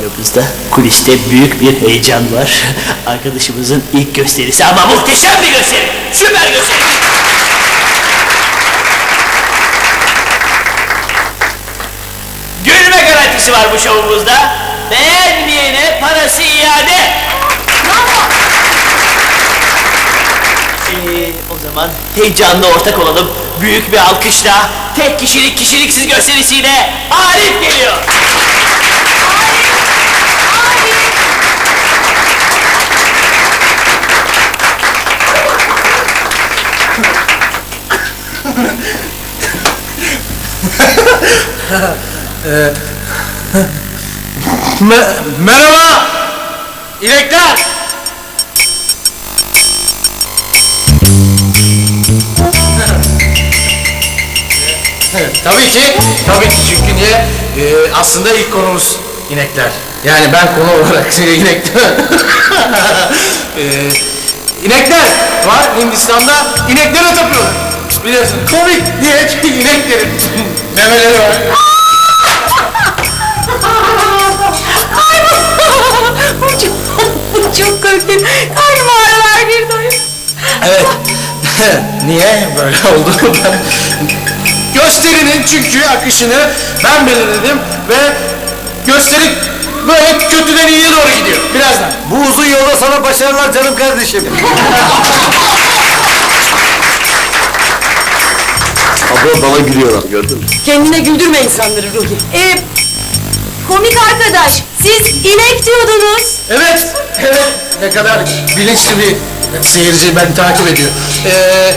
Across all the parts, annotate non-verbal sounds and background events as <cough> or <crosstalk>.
Aramızda kuliste büyük bir heyecan var. <laughs> Arkadaşımızın ilk gösterisi ama muhteşem bir gösteri. Süper gösteri. Gülme garantisi var bu şovumuzda. Beğenmeyene parası iade. Ee, o zaman heyecanla ortak olalım. Büyük bir alkışla tek kişilik kişiliksiz gösterisiyle Arif geliyor. <laughs> merhaba! İnekler! tabii ki, tabii ki çünkü niye? Ee, aslında ilk konumuz inekler. Yani ben konu olarak <laughs> inekler. ee, inekler var Hindistan'da, ineklere tapıyorlar. Biliyorsun komik niye? Çünkü ineklerin memeleri var. Bu çok, bu çok korktum. Karnım ağrılar birden. Evet. <laughs> Niye böyle oldu? <laughs> Gösterinin çünkü akışını ben belirledim ve gösteri böyle kötüden iyiye doğru gidiyor. Birazdan. Bu uzun yolda sana başarılar canım kardeşim. <laughs> Abla bana gülüyor abi gördün mü? Kendine güldürme insanları Ruhi. Ee, komik arkadaş, siz inek diyordunuz. Evet, evet. Ne kadar bilinçli bir seyirci beni takip ediyor. Ee,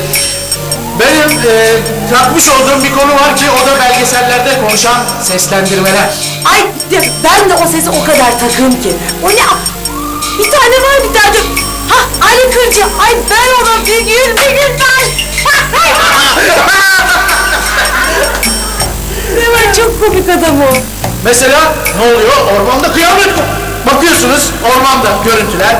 benim e, takmış olduğum bir konu var ki o da belgesellerde konuşan seslendirmeler. Ay de- ben de o sese o kadar takığım ki. O ne? Bir tane var bir tane. Ha Ali Kırcı. Ay ben ona bir gün bir gün ben. Ne var çok komik adam o. Mesela ne oluyor? Ormanda kıyamet. Bakıyorsunuz ormanda görüntüler.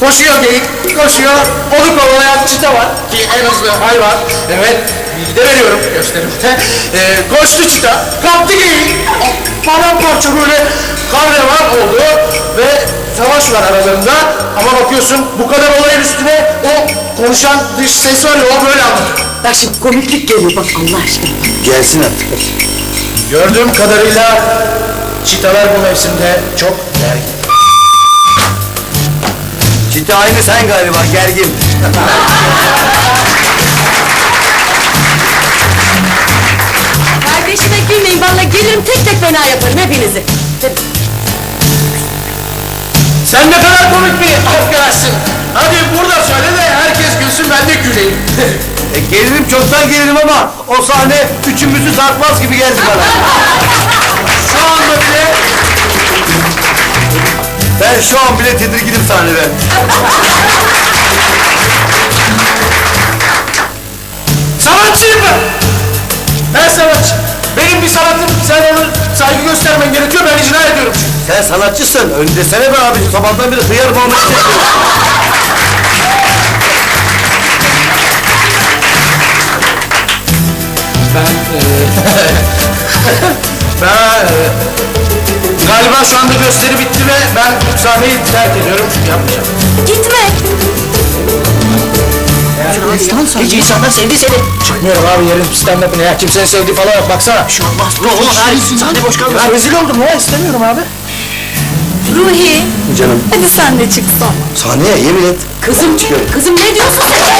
Koşuyor geyik, koşuyor. Onu kovalayan çita var ki en hızlı hayvan. Evet, bilgi de veriyorum gösterimde. <laughs> Ee, koştu çita, kaptı geyik. Paramparça böyle kahraman oldu ve savaş var aralarında. Ama bakıyorsun bu kadar olayın üstüne o konuşan dış ses var ya o böyle anlatıyor. Bak şimdi komiklik geliyor bak Allah aşkına. Gelsin artık. Gördüğüm kadarıyla çitalar bu mevsimde çok gergin. Çita aynı sen galiba gergin. Kardeşime gülmeyin valla gelirim tek tek fena yaparım hepinizi. Sen ne kadar komik bir arkadaşsın. Hadi burada söyle de herkes gülsün ben de güleyim. <laughs> E, gelirim çoktan gelirim ama o sahne üçümüzü sarkmaz gibi geldi bana. Şu anda bile Ben şu an bile tedirginim sahneden. sanatçıyım ben. Ben sanatçı. Benim bir sanatım, sen onu saygı göstermen gerekiyor, ben icra ediyorum. Sen sanatçısın. Öndesene be abi. Sabahtan beri hıyar muamelesi yapıyorsun. Ben, <laughs> ben galiba şu anda gösteri bitti ve ben sahneyi terk ediyorum çünkü yapmayacağım. Gitme. Gece insanlar sevdi seni. Çıkmıyorum abi yerin stand up'ına ya. Kimsenin sevdiği falan yok baksana. Şu olmaz. Ne olur Arif. Sahne boş kalmasın. Ya rezil oldum ya istemiyorum abi. Ruhi. Canım Hadi sen de çıksan. sahneye yemin et. Kızım, kızım ne diyorsun sen?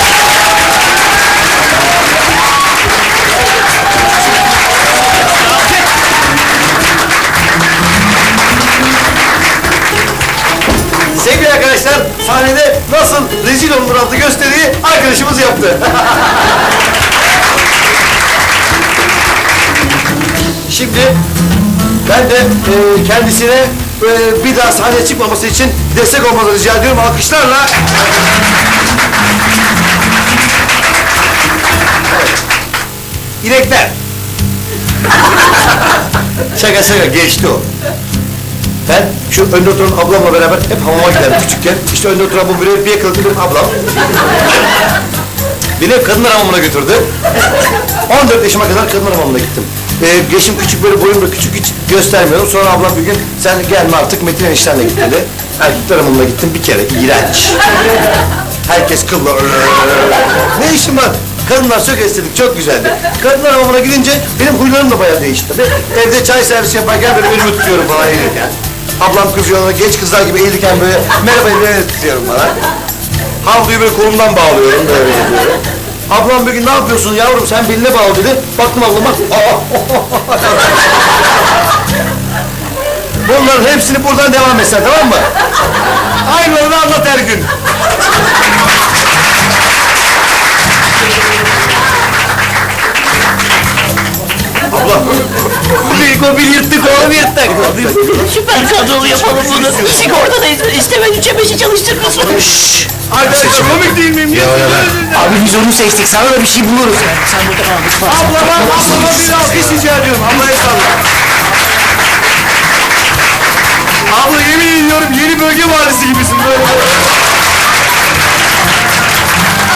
Sevgili arkadaşlar sahnede nasıl rezil olunur adlı gösteriyi arkadaşımız yaptı. <laughs> Şimdi ben de e, kendisine e, bir daha sahneye çıkmaması için destek olmanızı rica ediyorum alkışlarla. Evet. İnekler. <laughs> şaka şaka geçti o. Ben şu önde oturan ablamla beraber hep hamama giderdim küçükken. İşte önde oturan bu bir yakalık benim ablam. <laughs> Beni hep kadınlar hamamına götürdü. 14 yaşıma kadar kadınlar hamamına gittim. Ee, yaşım küçük böyle boyum da küçük hiç göstermiyorum. Sonra ablam bir gün sen gelme artık Metin eniştenle git dedi. Erkekler hamamına gittim bir kere. iğrenç. Herkes kıllı. ne işim var? Kadınlar çok estetik, çok güzeldi. Kadınlar hamamına gidince benim huylarım da bayağı değişti. Evde çay servisi yaparken böyle önümü tutuyorum falan eğilirken. Ablam kızıyor ona genç kızlar gibi eğilirken böyle merhaba ellerine tutuyorum falan. Havluyu böyle kolumdan bağlıyorum böyle yapıyorum. Ablam bir gün ne yapıyorsun yavrum sen beline bağlı dedi. Baktım ablama. Bunların hepsini buradan devam etsen tamam mı? Aynı onu anlat her gün. Abla. Bir yırttık oğlum yırttık. Süper kadrolu yapalım bunu. Sigorta da istemez üçe beşe çalıştırmasın. Arkadaşım komik değil miyim? Ya, Abi biz onu seçtik. Sana da bir şey buluruz. Sen burada kal. lütfen. Ablama, ablama bir alkış rica ediyorum. Ablaya salla. Abla yemin ediyorum yeni bölge valisi gibisin böyle.